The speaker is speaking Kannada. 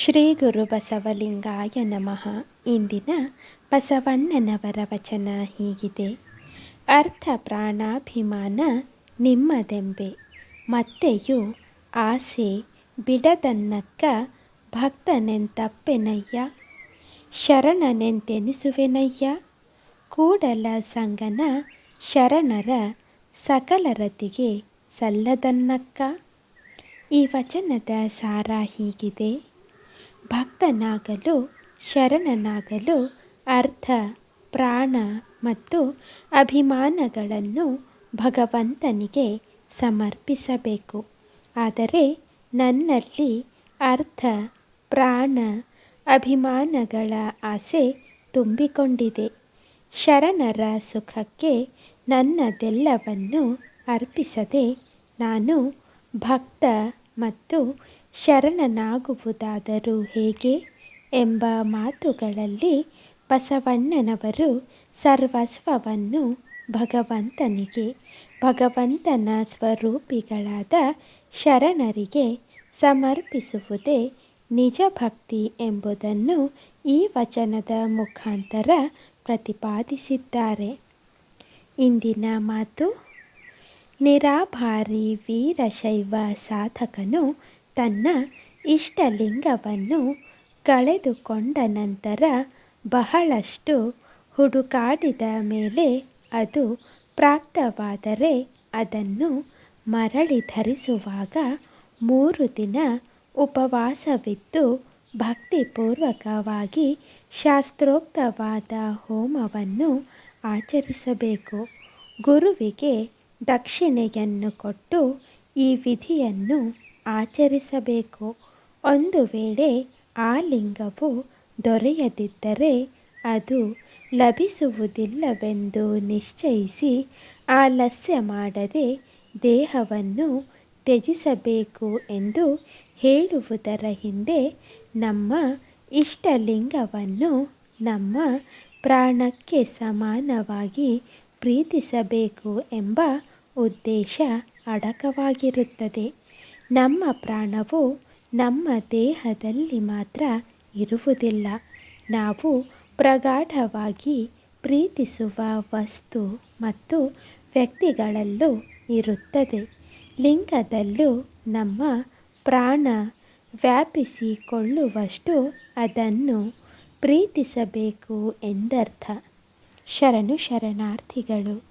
ಶ್ರೀ ಗುರು ಬಸವಲಿಂಗಾಯ ನಮಃ. ಇಂದಿನ ಬಸವಣ್ಣನವರ ವಚನ ಹೀಗಿದೆ. ಅರ್ಥ ಪ್ರಾಣಾಭಿಮಾನ ನಿಮ್ಮದೆಂಬೆ. ಮತ್ತೆಯೂ ಆಸೆ, ಬಿಡದನ್ನಕ್ಕ ಭಕ್ತನೆಂತಪ್ಪೆನಯ್ಯ. ಶರಣನೆಂತೆನಿಸುವೆನಯ್ಯ. ಕೂಡಲ ಸಂಗನ ಶರಣರ ಸಕಲರತಿಗೆ ಸಲ್ಲದನ್ನಕ್ಕ. ಈ ವಚನದ ಸಾರ ಹೀಗಿದೆ. ಭಕ್ತನಾಗಲು, ಶರಣನಾಗಲು ಅರ್ಥ, ಪ್ರಾಣ ಮತ್ತು ಅಭಿಮಾನಗಳನ್ನು ಭಗವಂತನಿಗೆ ಸಮರ್ಪಿಸಬೇಕು. ಆದರೆ ನನ್ನಲ್ಲಿ ಅರ್ಥ, ಪ್ರಾಣ, ಅಭಿಮಾನಗಳ ಆಸೆ ತುಂಬಿಕೊಂಡಿದೆ. ಶರಣರ ಸುಖಕ್ಕೆ ನನ್ನದೆಲ್ಲವನ್ನು ಅರ್ಪಿಸದೆ ನಾನು ಭಕ್ತ ಮತ್ತು ಶರಣನಾಗುವುದಾದರೂ ಹೇಗೆ ಎಂಬ ಮಾತುಗಳಲ್ಲಿ ಬಸವಣ್ಣನವರು ಸರ್ವಸ್ವವನ್ನು ಭಗವಂತನಿಗೆ, ಭಗವಂತನ ಸ್ವರೂಪಿಗಳಾದ ಶರಣರಿಗೆ ಸಮರ್ಪಿಸುವುದೇ ನಿಜ ಭಕ್ತಿ ಎಂಬುದನ್ನು ಈ ವಚನದ ಮುಖಾಂತರ ಪ್ರತಿಪಾದಿಸಿದ್ದಾರೆ. ಇಂದಿನ ಮಾತು, ನಿರಾಭಾರಿ ವೀರಶೈವ ಸಾಧಕನು ತನ್ನ ಇಷ್ಟಲಿಂಗವನ್ನು ಕಳೆದುಕೊಂಡ ನಂತರ ಬಹಳಷ್ಟು ಹುಡುಕಾಡಿದ ಮೇಲೆ ಅದು ಪ್ರಾಪ್ತವಾದರೆ ಅದನ್ನು ಮರಳಿ ಧರಿಸುವಾಗ ಮೂರು ದಿನ ಉಪವಾಸವಿದ್ದು ಭಕ್ತಿಪೂರ್ವಕವಾಗಿ ಶಾಸ್ತ್ರೋಕ್ತವಾದ ಹೋಮವನ್ನು ಆಚರಿಸಬೇಕು. ಗುರುವಿಗೆ ದಕ್ಷಿಣೆಯನ್ನು ಕೊಟ್ಟು ಈ ವಿಧಿಯನ್ನು ಆಚರಿಸಬೇಕು. ಒಂದು ವೇಳೆ ಆ ಲಿಂಗವು ದೊರೆಯದಿದ್ದರೆ ಅದು ಲಭಿಸುವುದಿಲ್ಲವೆಂದು ನಿಶ್ಚಯಿಸಿ ಆಲಸ್ಯ ಮಾಡದೆ ದೇಹವನ್ನು ತ್ಯಜಿಸಬೇಕು ಎಂದು ಹೇಳುವುದರ ಹಿಂದೆ ನಮ್ಮ ಇಷ್ಟಲಿಂಗವನ್ನು ನಮ್ಮ ಪ್ರಾಣಕ್ಕೆ ಸಮಾನವಾಗಿ ಪ್ರೀತಿಸಬೇಕು ಎಂಬ ಉದ್ದೇಶ ಅಡಕವಾಗಿರುತ್ತದೆ. ನಮ್ಮ ಪ್ರಾಣವು ನಮ್ಮ ದೇಹದಲ್ಲಿ ಮಾತ್ರ ಇರುವುದಿಲ್ಲ. ನಾವು ಪ್ರಗಾಢವಾಗಿ ಪ್ರೀತಿಸುವ ವಸ್ತು ಮತ್ತು ವ್ಯಕ್ತಿಗಳಲ್ಲೂ ಇರುತ್ತದೆ. ಲಿಂಗದಲ್ಲೂ ನಮ್ಮ ಪ್ರಾಣ ವ್ಯಾಪಿಸಿಕೊಳ್ಳುವಷ್ಟು ಅದನ್ನು ಪ್ರೀತಿಸಬೇಕು ಎಂದರ್ಥ. ಶರಣು ಶರಣಾರ್ಥಿಗಳು